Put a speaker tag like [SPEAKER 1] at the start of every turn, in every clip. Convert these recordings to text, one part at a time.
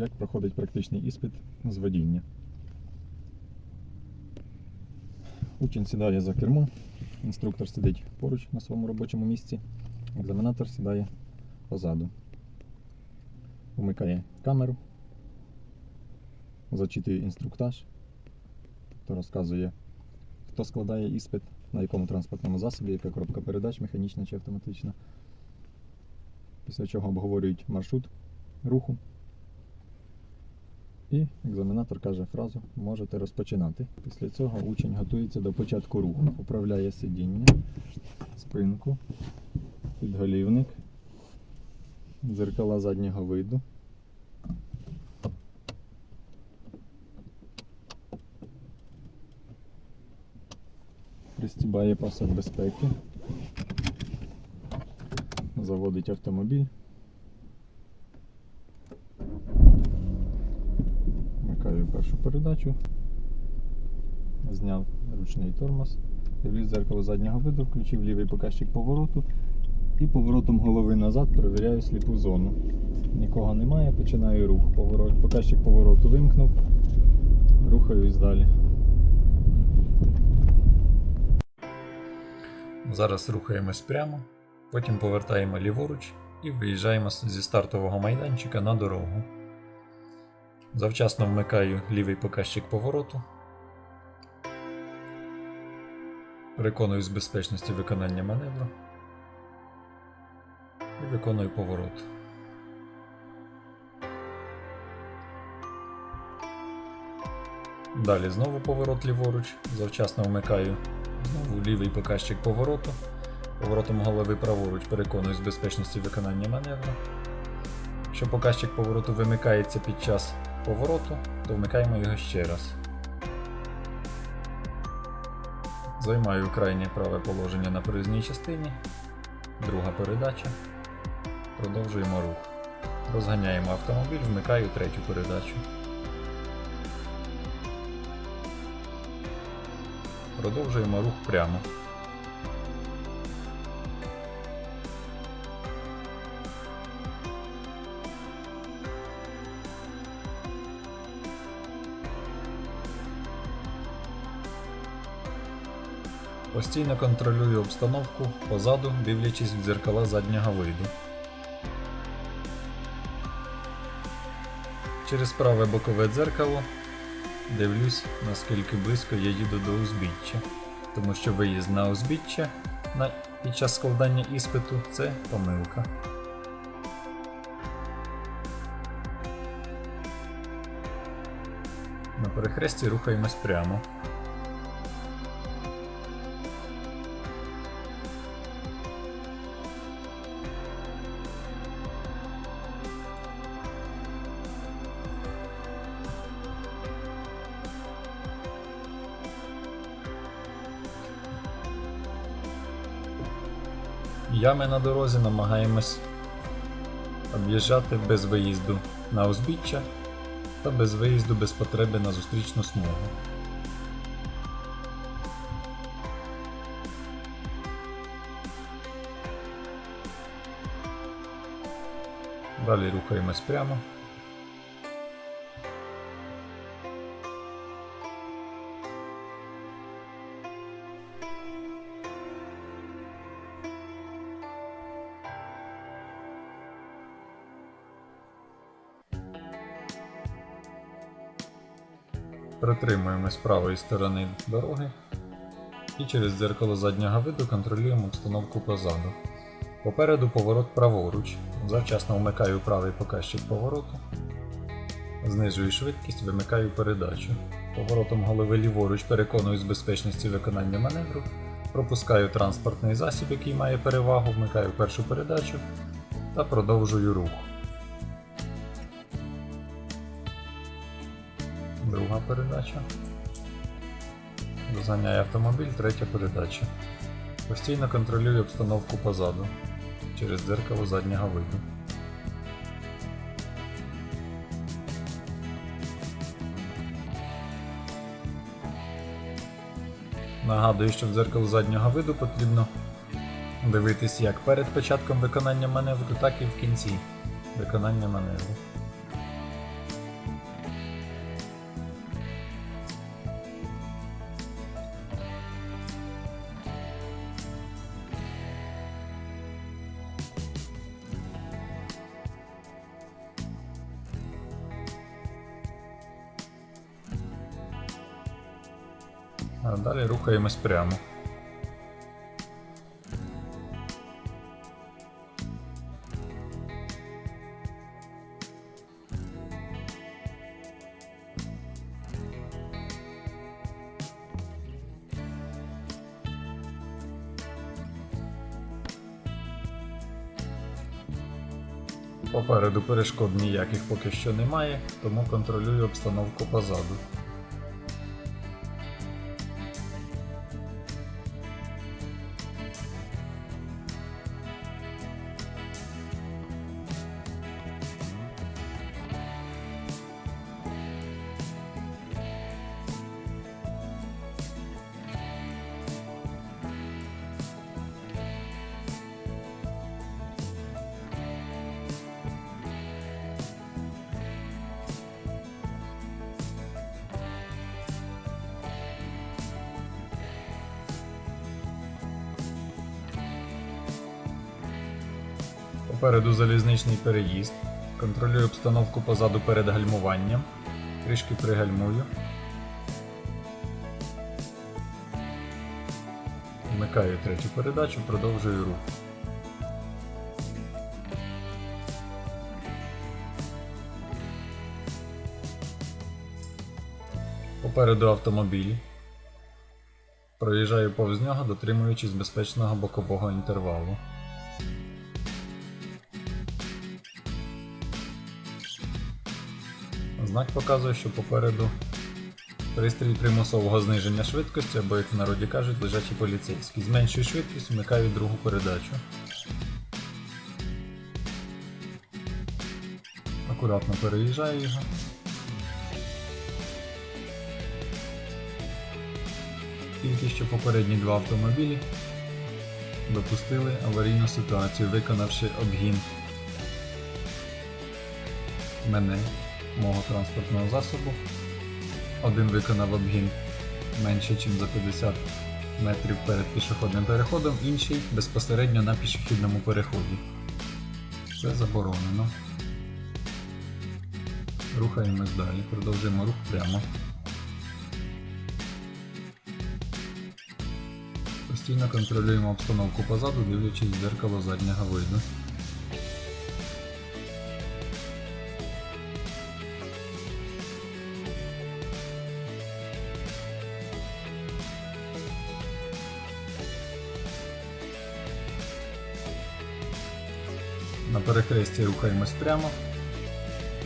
[SPEAKER 1] як проходить практичний іспит з водіння. Учень сідає за кермо, інструктор сидить поруч на своєму робочому місці, екзаменатор сідає позаду. Вмикає камеру, зачитує інструктаж, то розказує, хто складає іспит, на якому транспортному засобі, яка коробка передач, механічна чи автоматична. Після чого обговорюють маршрут руху. І екзаменатор каже фразу можете розпочинати. Після цього учень готується до початку руху. Управляє сидіння, спинку, підголівник, дзеркала заднього виду. Пристібає пасок безпеки. Заводить автомобіль. Вмикаю першу передачу. Зняв ручний тормоз. Дивлюсь дзеркало заднього виду, включив лівий показчик повороту і поворотом голови назад перевіряю сліпу зону. Нікого немає, починаю рух. Поворот, показчик повороту вимкнув, рухаюсь далі. Зараз рухаємось прямо, потім повертаємо ліворуч і виїжджаємо зі стартового майданчика на дорогу. Завчасно вмикаю лівий показчик повороту. Переконуюсь в безпечності виконання маневру. І виконую поворот. Далі знову поворот ліворуч. Завчасно вмикаю знову лівий показчик повороту. Поворотом голови праворуч переконуюсь в безпечності виконання маневру. Якщо показчик повороту вимикається під час повороту, то вмикаємо його ще раз. Займаю крайнє праве положення на проїзній частині. Друга передача. Продовжуємо рух. Розганяємо автомобіль, вмикаю третю передачу. Продовжуємо рух прямо. Постійно контролюю обстановку позаду, дивлячись в дзеркала заднього виду. Через праве бокове дзеркало дивлюсь, наскільки близько я їду до узбіччя, тому що виїзд на узбіччя на, під час складання іспиту це помилка. На перехресті рухаємось прямо. Ями на дорозі намагаємось об'їжджати без виїзду на узбіччя та без виїзду без потреби на зустрічну смугу. Далі рухаємось прямо. Притримуємось правої сторони дороги і через дзеркало заднього виду контролюємо обстановку позаду. Попереду поворот праворуч. Завчасно вмикаю правий показчик повороту. Знижую швидкість, вимикаю передачу. Поворотом голови ліворуч переконуюсь з безпечності виконання маневру. Пропускаю транспортний засіб, який має перевагу, вмикаю першу передачу та продовжую рух. Друга передача. Розганяє автомобіль, третя передача. Постійно контролюю обстановку позаду через дзеркало заднього виду. Нагадую, що в дзеркало заднього виду потрібно дивитись як перед початком виконання маневру, так і в кінці виконання маневру. Рухаємось прямо. Попереду перешкод ніяких поки що немає, тому контролюю обстановку позаду. Попереду залізничний переїзд. Контролюю обстановку позаду перед гальмуванням. Трішки пригальмую. Вмикаю третю передачу, продовжую рух. Попереду автомобіль. Проїжджаю повз нього, дотримуючись безпечного бокового інтервалу. Знак показує, що попереду пристрій примусового зниження швидкості, або, як в народі кажуть, лежачі поліцейські. Зменшую швидкість, вмикаю другу передачу. Акуратно переїжджаю його. Тільки що попередні два автомобілі допустили аварійну ситуацію, виконавши обгін мене мого транспортного засобу. Один виконав обгін менше, ніж за 50 метрів перед пішохідним переходом, інший безпосередньо на пішохідному переході. Це заборонено. Рухаємось далі, продовжуємо рух прямо. Постійно контролюємо обстановку позаду, дивлячись в дзеркало заднього виду. На перехресті рухаємось прямо.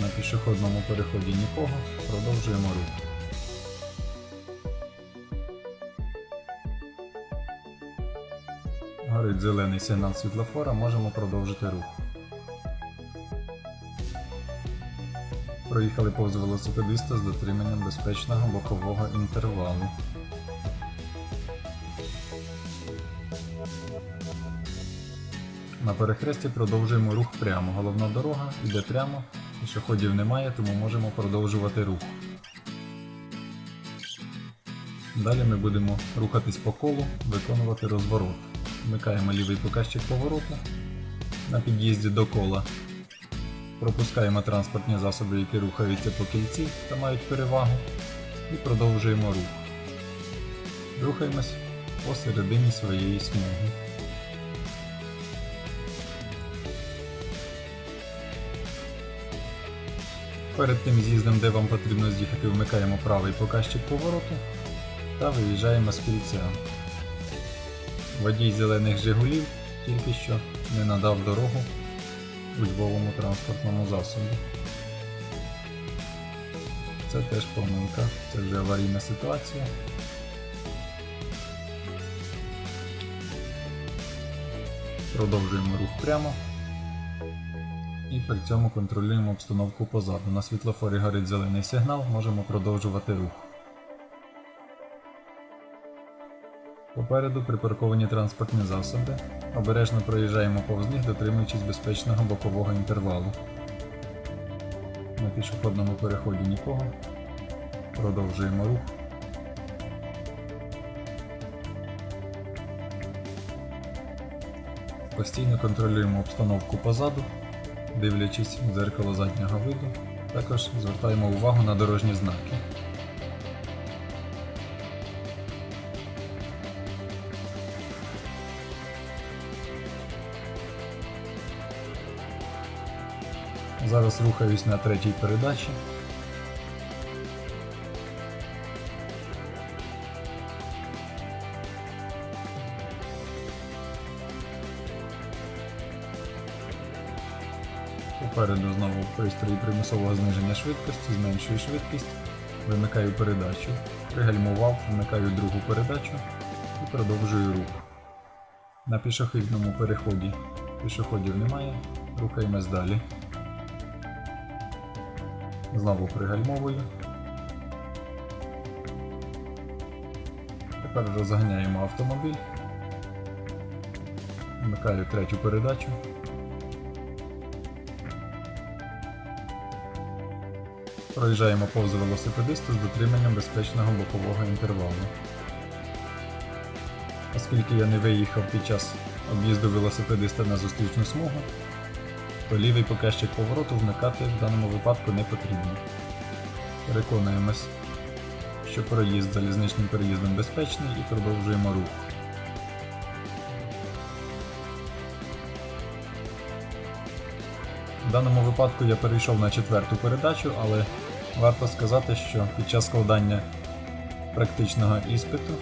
[SPEAKER 1] На пішохідному переході нікого. Продовжуємо рух. Горить зелений сигнал світлофора, можемо продовжити рух. Проїхали повз велосипедиста з дотриманням безпечного бокового інтервалу. На перехресті продовжуємо рух прямо. Головна дорога йде прямо, пішоходів немає, тому можемо продовжувати рух. Далі ми будемо рухатись по колу, виконувати розворот. Вмикаємо лівий показчик повороту. На під'їзді до кола пропускаємо транспортні засоби, які рухаються по кільці та мають перевагу. І продовжуємо рух. Рухаємось посередині своєї смуги. Перед тим з'їздом, де вам потрібно з'їхати, вмикаємо правий показчик повороту та виїжджаємо з кільця. Водій зелених Жигулів тільки що не надав дорогу службовому транспортному засобі. Це теж помилка, це вже аварійна ситуація. Продовжуємо рух прямо і при цьому контролюємо обстановку позаду. На світлофорі горить зелений сигнал, можемо продовжувати рух. Попереду припарковані транспортні засоби. Обережно проїжджаємо повз них, дотримуючись безпечного бокового інтервалу. На пішохідному переході нікого. Продовжуємо рух. Постійно контролюємо обстановку позаду, дивлячись у дзеркало заднього виду, також звертаємо увагу на дорожні знаки. Зараз рухаюсь на третій передачі. Попереду знову пристрій примусового зниження швидкості, зменшую швидкість, вимикаю передачу, пригальмував, вмикаю другу передачу і продовжую рух. На пішохідному переході пішоходів немає, рухаємось далі. Знову пригальмовую. Тепер розганяємо автомобіль. Вмикаю третю передачу. Проїжджаємо повз велосипедиста з дотриманням безпечного бокового інтервалу. Оскільки я не виїхав під час об'їзду велосипедиста на зустрічну смугу, то лівий показчик повороту вмикати в даному випадку не потрібно. Переконуємось, що проїзд залізничним переїздом безпечний і продовжуємо рух. В даному випадку я перейшов на четверту передачу, але варто сказати, що під час складання практичного іспиту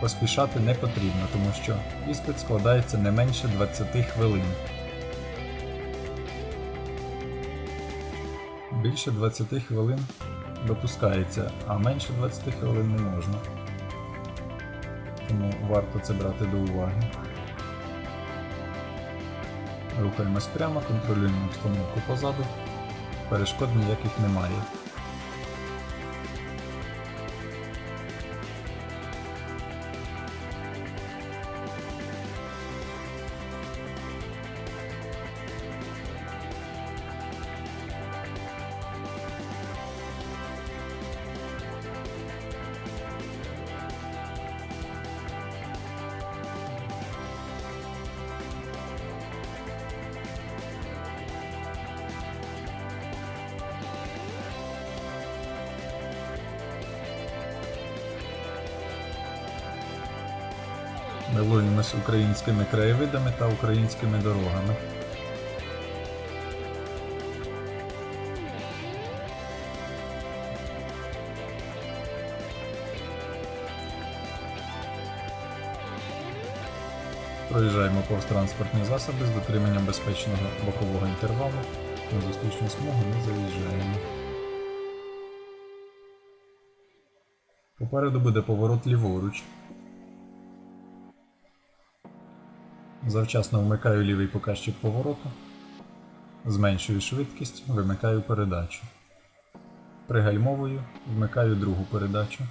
[SPEAKER 1] поспішати не потрібно, тому що іспит складається не менше 20 хвилин. Більше 20 хвилин допускається, а менше 20 хвилин не можна. Тому варто це брати до уваги. Рухаємось прямо, контролюємо обстановку позаду. Перешкод ніяких немає. Милуємось українськими краєвидами та українськими дорогами. Проїжджаємо повз транспортні засоби з дотриманням безпечного бокового інтервалу. На зустрічну смугу не заїжджаємо. Попереду буде поворот ліворуч. Завчасно вмикаю лівий показчик повороту, зменшую швидкість, вимикаю передачу. Пригальмовую, вмикаю другу передачу.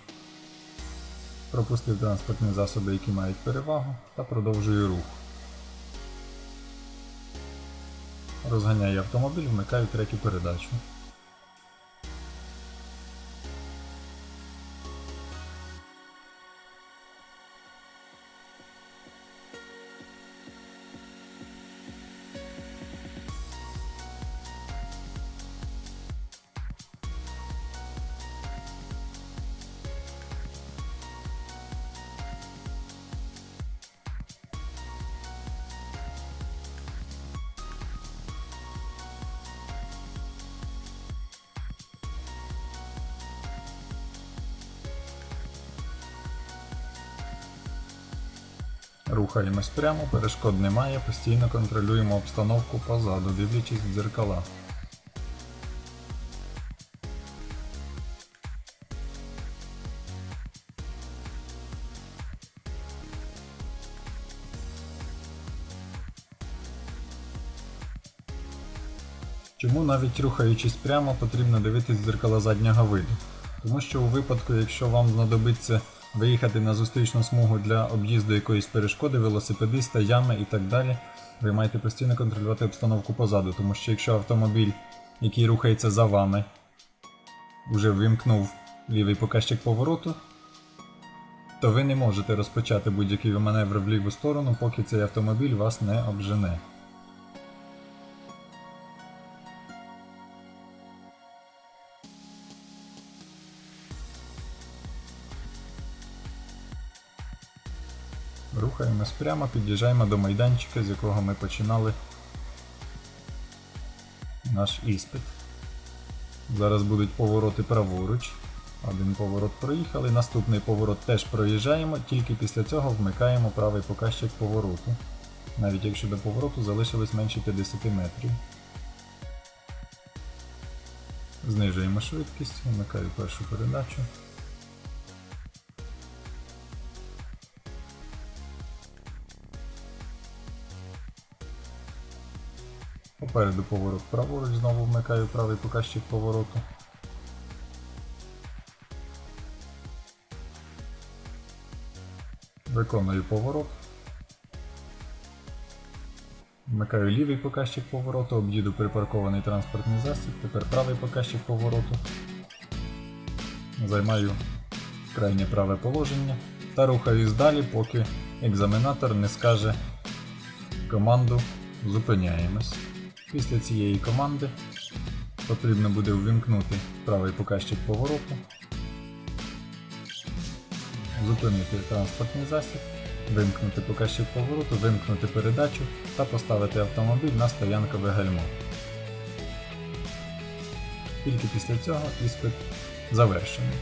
[SPEAKER 1] Пропустив транспортні засоби, які мають перевагу, та продовжую рух. Розганяю автомобіль, вмикаю третю передачу. Рухаємось прямо, перешкод немає, постійно контролюємо обстановку позаду, дивлячись в дзеркала. Чому навіть рухаючись прямо, потрібно дивитись в дзеркала заднього виду? Тому що у випадку, якщо вам знадобиться виїхати на зустрічну смугу для об'їзду якоїсь перешкоди, велосипедиста, ями і так далі, ви маєте постійно контролювати обстановку позаду, тому що якщо автомобіль, який рухається за вами, вже вимкнув лівий показчик повороту, то ви не можете розпочати будь-який маневр в ліву сторону, поки цей автомобіль вас не обжене. Рухаємось прямо, під'їжджаємо до майданчика, з якого ми починали наш іспит. Зараз будуть повороти праворуч. Один поворот проїхали, наступний поворот теж проїжджаємо, тільки після цього вмикаємо правий показчик повороту. Навіть якщо до повороту залишилось менше 50 метрів. Знижуємо швидкість, вмикаю першу передачу. Попереду поворот праворуч, знову вмикаю правий показчик повороту. Виконую поворот. Вмикаю лівий показчик повороту, об'їду припаркований транспортний засіб, тепер правий показчик повороту. Займаю крайнє праве положення та рухаюсь далі, поки екзаменатор не скаже команду Зупиняємось. Після цієї команди потрібно буде ввімкнути правий показчик повороту, зупинити транспортний засіб, вимкнути показчик повороту, вимкнути передачу та поставити автомобіль на стоянкове гальмо. Тільки після цього іспит завершений.